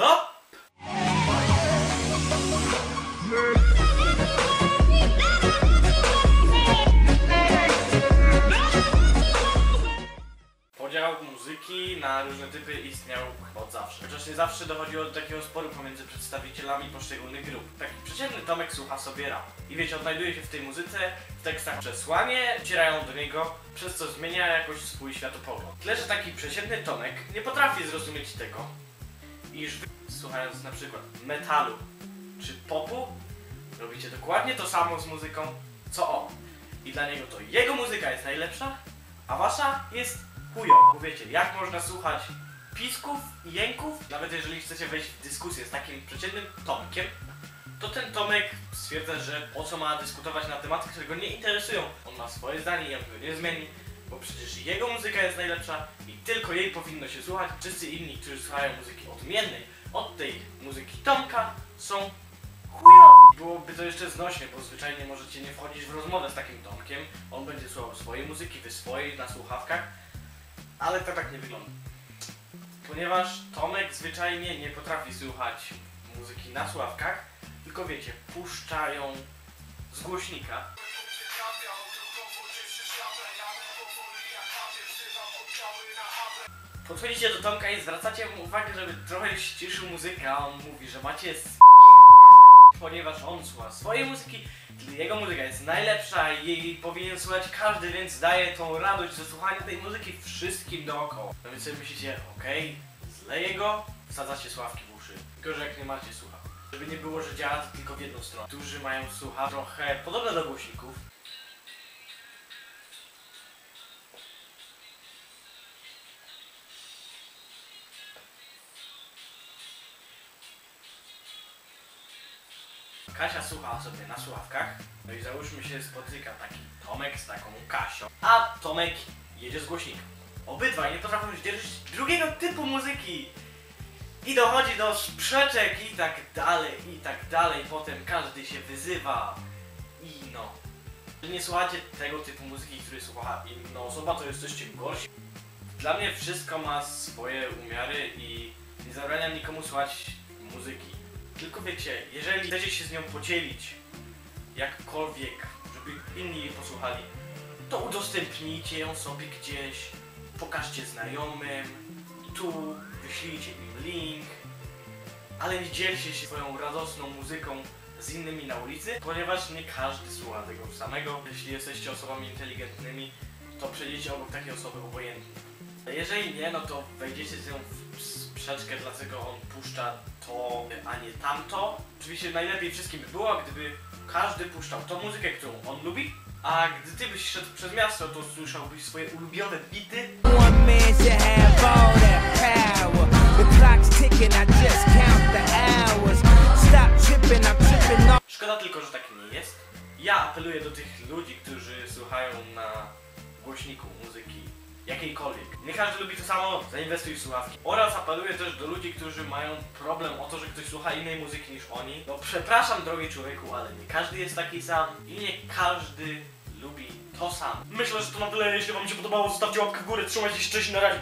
up? Podział muzyki na różne typy istniał od zawsze. Nie zawsze dochodziło do takiego sporu pomiędzy przedstawicielami poszczególnych grup. Taki przeciętny Tomek słucha sobie rap. I wiecie, odnajduje się w tej muzyce, w tekstach przesłanie, wcierają do niego, przez co zmienia jakoś swój światopogląd. Tyle, że taki przeciętny Tomek nie potrafi zrozumieć tego, iż słuchając na przykład metalu czy popu, robicie dokładnie to samo z muzyką, co on. I dla niego to jego muzyka jest najlepsza, a wasza jest chujowa. Wiecie, jak można słuchać pisków i jęków, nawet jeżeli chcecie wejść w dyskusję z takim przeciętnym Tomkiem, to ten Tomek stwierdza, że po co ma dyskutować na tematy, które go nie interesują. On ma swoje zdanie i on go nie zmieni, bo przecież jego muzyka jest najlepsza i tylko jej powinno się słuchać. Wszyscy inni, którzy słuchają muzyki odmiennej od tej muzyki Tomka, są chujowi. Byłoby to jeszcze znośnie, bo zwyczajnie możecie nie wchodzić w rozmowę z takim Tomkiem. On będzie słuchał swojej muzyki, wy swojej na słuchawkach, ale to tak nie wygląda. Ponieważ Tomek zwyczajnie nie potrafi słuchać muzyki na słuchawkach, tylko wiecie, puszczają z głośnika. Podchodzicie do Tomka i zwracacie mu uwagę, żeby trochę ściszył muzykę, a on mówi, że macie s- ponieważ on słucha swojej muzyki, jego muzyka jest najlepsza i jej powinien słuchać każdy, więc daje tą radość ze słuchania tej muzyki wszystkim dookoła. No więc sobie myślicie, okej, zleję go, wsadzacie sławki w uszy. Tylko, że jak nie macie słucha. Żeby nie było, że działa tylko w jedną stronę. Którzy mają słucha trochę podobne do głośników. Kasia słucha sobie na słuchawkach. No i załóżmy się spotyka taki Tomek z taką Kasią, a Tomek jedzie z głośnikiem. Obydwaj nie potrafią zdzierżyć drugiego typu muzyki. I dochodzi do sprzeczek i tak dalej, i tak dalej. Potem każdy się wyzywa. I no. Jeżeli nie słuchacie tego typu muzyki, który słucha inna osoba, to jesteście gorsi. Dla mnie wszystko ma swoje umiary i nie zabraniam nikomu słuchać muzyki. Tylko wiecie, jeżeli chcecie się z nią podzielić jakkolwiek, żeby inni jej posłuchali, to udostępnijcie ją sobie gdzieś, pokażcie znajomym, tu wyślijcie im link, ale nie dzielcie się swoją radosną muzyką z innymi na ulicy, ponieważ nie każdy słucha tego samego. Jeśli jesteście osobami inteligentnymi, to przejdziecie obok takiej osoby obojętnie. Jeżeli nie, no to wejdziecie z nią w sprzeczkę, dlaczego on puszcza to, a nie tamto. Oczywiście najlepiej wszystkim by było, gdyby każdy puszczał tą muzykę, którą on lubi, a gdy ty byś szedł przez miasto, to słyszałbyś swoje ulubione bity. Szkoda tylko, że tak nie jest. Ja apeluję do tych ludzi, którzy słuchają na głośniku muzyki jakiejkolwiek. Nie każdy lubi to samo, zainwestuj w słuchawki. Oraz apeluję też do ludzi, którzy mają problem o to, że ktoś słucha innej muzyki niż oni. No przepraszam drogi człowieku, ale nie każdy jest taki sam i nie każdy lubi to samo. Myślę, że to na tyle. Jeśli wam się podobało, zostawcie łapkę w górę, trzymajcie się, cześć, na razie.